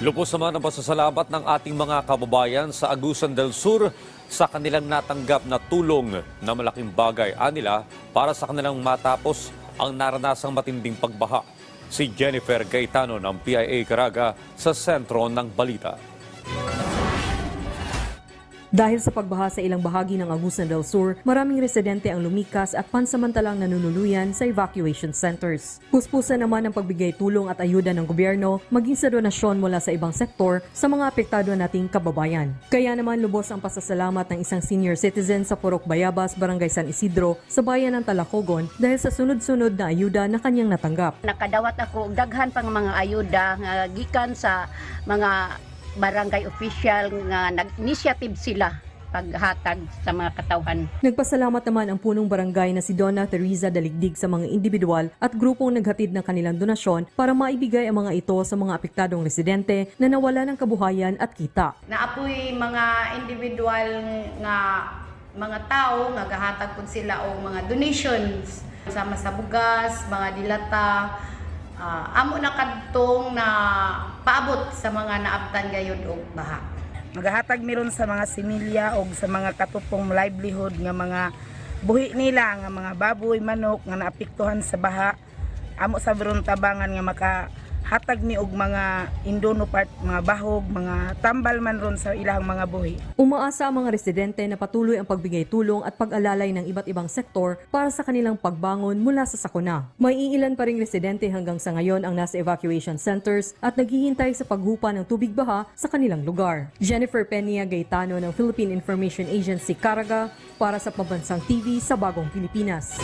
Lupos naman ang pasasalamat ng ating mga kababayan sa Agusan del Sur sa kanilang natanggap na tulong na malaking bagay anila para sa kanilang matapos ang naranasang matinding pagbaha. Si Jennifer Gaetano ng PIA Caraga sa sentro ng balita. Dahil sa pagbaha sa ilang bahagi ng Agusan del Sur, maraming residente ang lumikas at pansamantalang nanunuluyan sa evacuation centers. Puspusan naman ang pagbigay tulong at ayuda ng gobyerno maging sa donasyon mula sa ibang sektor sa mga apektado nating kababayan. Kaya naman lubos ang pasasalamat ng isang senior citizen sa Purok Bayabas, Barangay San Isidro sa bayan ng Talacogon dahil sa sunod-sunod na ayuda na kanyang natanggap. nakadawat ako daghan pang mga ayuda nga gikan sa mga barangay official nga nag-initiative sila paghatag sa mga katawhan. Nagpasalamat naman ang punong barangay na si Donna Teresa Daligdig sa mga individual at grupong naghatid ng kanilang donasyon para maibigay ang mga ito sa mga apektadong residente na nawala ng kabuhayan at kita. naapoy mga individual nga mga tao nga gahatag pud sila og mga donations sama sa bugas, mga dilata, ah, amo na kadtong na paabot sa mga naabtan gayud og baha. Magahatag miron sa mga similya o sa mga katupong livelihood nga mga buhi nila nga mga baboy, manok nga naapektuhan sa baha. Amo sa biron tabangan nga makahatag ni og mga indono part, mga bahog, mga tambal man ron sa ilang mga buhi. Umaasa ang mga residente na patuloy ang pagbigay tulong at pag-alalay ng iba't ibang sektor para sa kanilang pagbangon mula sa sakuna. May iilan pa ring residente hanggang sa ngayon ang nasa evacuation centers at naghihintay sa paghupa ng tubig baha sa kanilang lugar. Jennifer Peña Gaetano ng Philippine Information Agency Caraga para sa Pambansang TV sa Bagong Pilipinas.